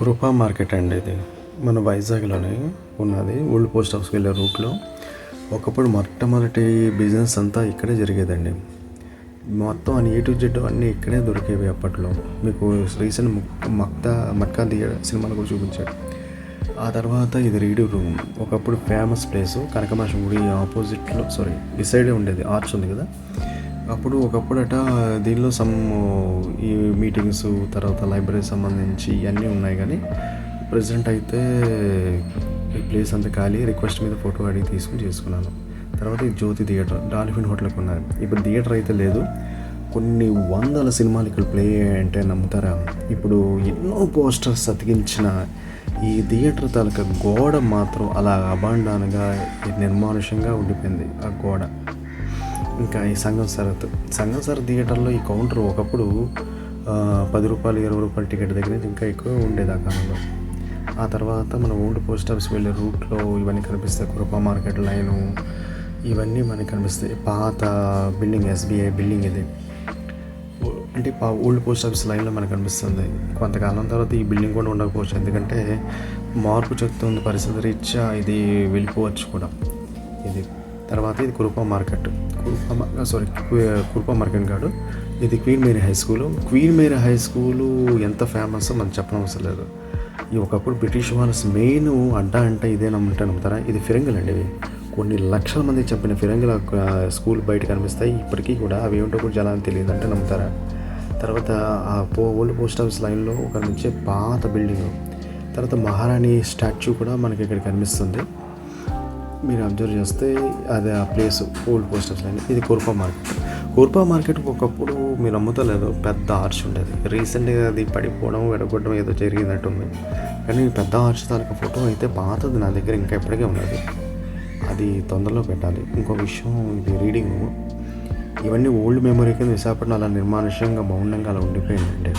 కృపా మార్కెట్ అండి ఇది. మన వైజాగ్లోనే ఉన్నది. ఓల్డ్ పోస్ట్ ఆఫీస్కి వెళ్ళే రూట్లో. ఒకప్పుడు మొట్టమొదటి బిజినెస్ అంతా ఇక్కడే జరిగేదండి. మొత్తం అన్ని ఏ టు జెడ్ అన్నీ ఇక్కడే దొరికేవి అప్పట్లో. మీకు రీసెంట్ మక్తా మక్కా దియ సినిమాలు కూడా చూపించాడు ఆ తర్వాత ఇది రీడింగ్ రూమ్. ఒకప్పుడు ఫేమస్ ప్లేస్. కనకమాషం గుడి ఆపోజిట్లో సారీ డిసైడే ఉండేది. ఆర్చ్ ఉంది కదా. అప్పుడు ఒకప్పుడట దీనిలో సమ్ uh, ఈ మీటింగ్స్ తర్వాత లైబ్రరీ సంబంధించి ఇవన్నీ ఉన్నాయి కానీ ప్రజెంట్ అయితే ఈ ప్లేస్ అంతా ఖాళీ రిక్వెస్ట్ మీద ఫోటో అడిగి తీసుకుని చేసుకున్నాను. తర్వాత ఈ జ్యోతి థియేటర్ డాల్ఫిన్ హోటల్కి ఉన్నది ఇప్పుడు థియేటర్ అయితే లేదు. కొన్ని వందల సినిమాలు ఇక్కడ ప్లే అంటే నమ్ముతారా? ఇప్పుడు ఎన్నో పోస్టర్స్ అతికించిన ఈ థియేటర్ తాలూకా గోడ మాత్రం అలా అబాండానగా నిర్మానుషంగా ఉండిపోయింది ఆ గోడ. ఇంకా ఈ సంగం సరత్ సంగం సరత్ థియేటర్లో ఈ కౌంటర్ ఒకప్పుడు పది రూపాయలు ఇరవై రూపాయల టికెట్ దగ్గర నుంచి ఇంకా ఎక్కువ ఉండేది ఆ కాలంలో. ఆ తర్వాత మన ఓల్డ్ పోస్ట్ ఆఫీస్ వెళ్ళే రూట్లో ఇవన్నీ కనిపిస్తాయి. కృపా మార్కెట్ లైను ఇవన్నీ మనకి కనిపిస్తాయి. పాత బిల్డింగ్ ఎస్బీఐ బిల్డింగ్ ఇది. అంటే పా ఓల్డ్ పోస్ట్ ఆఫీస్ లైన్లో మనకు కనిపిస్తుంది. కొంతకాలం తర్వాత ఈ బిల్డింగ్ కూడా ఉండకపోవచ్చు. ఎందుకంటే మార్పు చెప్తుంది పరిస్థితి రీత్యా ఇది వెళ్ళిపోవచ్చు కూడా. ఇది తర్వాత ఇది కురుపా మార్కెట్. కురుపా సారీ కురుపా మార్కెట్ కాదు. ఇది Queen Mary High School. Queen Mary High School ఎంత ఫేమస్ మనం చెప్పనవసరం లేదు. ఈ ఒకప్పుడు బ్రిటిష్ వాళ్ళ మెయిన్ అడ్డా అంటే ఇదే నమ్ముంటే నమ్ముతారా? ఇది ఫిరంగులు అండి ఇవి. కొన్ని లక్షల మంది చెప్పిన ఫిరంగుల స్కూల్ బయట కనిపిస్తాయి ఇప్పటికీ కూడా అవి ఏమిటో కూడా జనానికి తెలియదు అంటే నమ్ముతారా? తర్వాత ఆ పో ఓల్డ్ పోస్ట్ ఆఫీస్ లైన్లో ఒక నుంచే పాత బిల్డింగ్. తర్వాత మహారాణి స్టాచ్యూ కూడా మనకి ఇక్కడ కనిపిస్తుంది. మీరు అబ్జర్వ్ చేస్తే అది ఆ ప్లేస్ ఓల్డ్ పోస్ట్ ఆఫీస్ ఇది కూర్పా మార్కెట్. కూర్పా మార్కెట్ ఒకప్పుడు మీరు అమ్ముతలేదు పెద్ద ఆర్చ్ ఉండేది. రీసెంట్గా అది పడిపోవడం విడగొట్టడం ఏదో జరిగినట్టుంది కానీ పెద్ద ఆర్చ్ తాలూకా ఫోటో అయితే పాతది నా దగ్గర ఇంకా ఎప్పటికే ఉన్నది. అది తొందరలో పెట్టాలి. ఇంకో విషయం ఇది రీడింగ్. ఇవన్నీ ఓల్డ్ మెమరీ కింద విశాఖపట్నం అలా నిర్మానుష్యంగా మౌనంగా అలా ఉండిపోయిందండి.